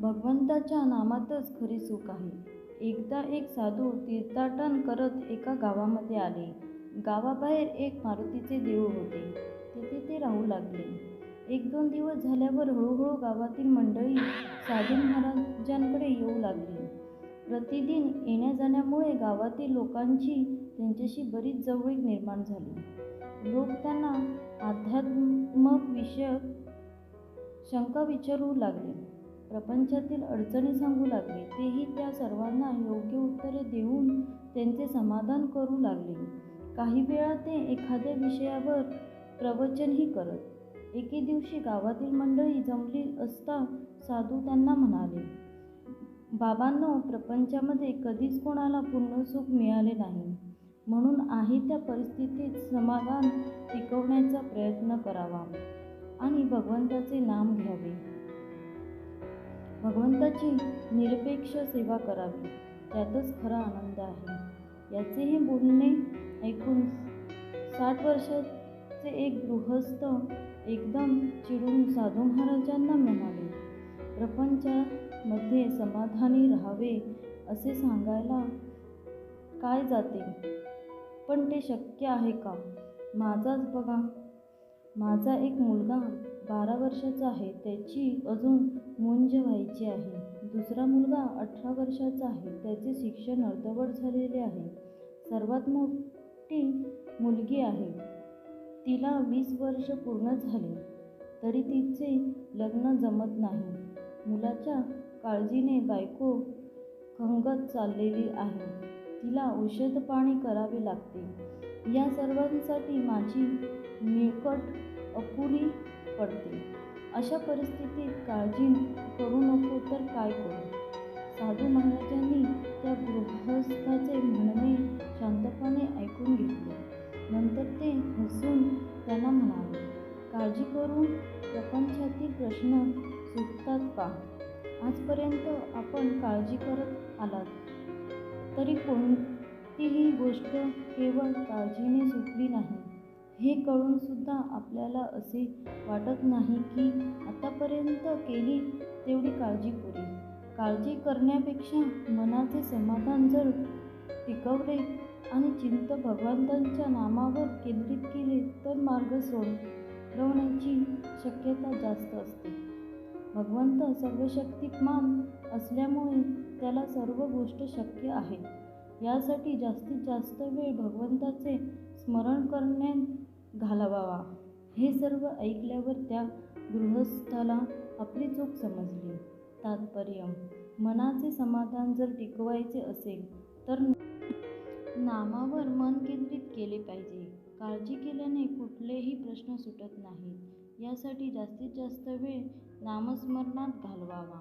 भगवंताच्या नामातच खरी सुख आहे. एकदा एक साधू तीर्थाटन करत एका गावामध्ये आले. गावाबाहेर एक मारुतीचे देऊळ होते. तेथे ते राहू लागले. एक दोन दिवस झाल्यावर हळूहळू गावातील मंडळी साधू महाराजांकडे येऊ लागली. प्रतिदिन येण्याजाण्यामुळे गावातील लोकांची त्यांच्याशी बरीच जवळीक निर्माण झाली. लोक त्यांना अध्यात्मविषयक शंका विचारू लागले. प्रपंचातील अडचणी सांगू लागले. तेही त्या सर्वांना योग्य उत्तरे देऊन त्यांचे समाधान करू लागले. काही वेळा ते एखाद्या विषयावर प्रवचनही करत. एके दिवशी गावातील मंडळी जमली असता साधू त्यांना म्हणाले, बाबांनो, प्रपंचामध्ये कधीच कोणाला पूर्ण सुख मिळाले नाही. म्हणून आहे त्या परिस्थितीत समाधान टिकवण्याचा प्रयत्न करावा आणि भगवंताचे नाम घ्यावे. भगवंताची निरपेक्ष सेवा करावी, त्यातच खरा आनंद आहे. याचेही बोलणे ऐकून साठ वर्षाचे एक गृहस्थ एकदम चिडून साधू महाराजांना म्हणाले, प्रपंचामध्ये समाधानी राहावे असे सांगायला काय जाते, पण ते शक्य आहे का? माझाच बघा. माझा एक मुलगा बारा वर्षाचा आहे. त्याची अजून मुंज व्हायची आहे. दुसरा मुलगा अठरा वर्षाचा आहे. त्याचे शिक्षण अर्धवट झालेले आहे. सर्वात मोठी मुलगी आहे. तिला वीस वर्ष पूर्ण झाले तरी तिचे लग्न जमत नाही. मुलाच्या काळजीने बायको खंगत चाललेली आहे. तिला औषधपाणी करावे लागते. या सर्वांसाठी माझी निकट अपुरी पडते. अशा परिस्थितीत काळजी करू नको तर काय करू? साधू महाराजांनी त्या गृहस्थाचे म्हणणे शांतपणे ऐकून घेतले. नंतर ते हसून त्यांना म्हणाले, काळजी करून प्रपंचातील प्रश्न सुटतात का? आजपर्यंत आपण काळजी करत आलात, तरी कोणतीही गोष्ट केवळ काळजीने सुटली नाही, हे कळूनसुद्धा आपल्याला असे वाटत नाही की आतापर्यंत केली तेवढी काळजी पुरी. काळजी करण्यापेक्षा मनाचे समाधान जर टिकवले आणि चिंत भगवंतांच्या नामावर केंद्रित केले तर मार्ग सोडवण्याची शक्यता जास्त असते. भगवंत सर्वशक्तिमान असल्यामुळे त्याला सर्व गोष्ट शक्य आहे यासाठी जास्तीत जास्त वेळ भगवंताचे स्मरण करण्यात घालवावा. हे सर्व ऐकल्यावर त्या गृहस्थाला आपली चूक समजली. तात्पर्य मनाचे समाधान जर टिकवायचे असेल तर नामावर मन केंद्रित केले पाहिजे. काळजी केल्याने कुठलेही प्रश्न सुटत नाहीत. यासाठी जास्तीत जास्त वेळ नामस्मरणात घालवावा.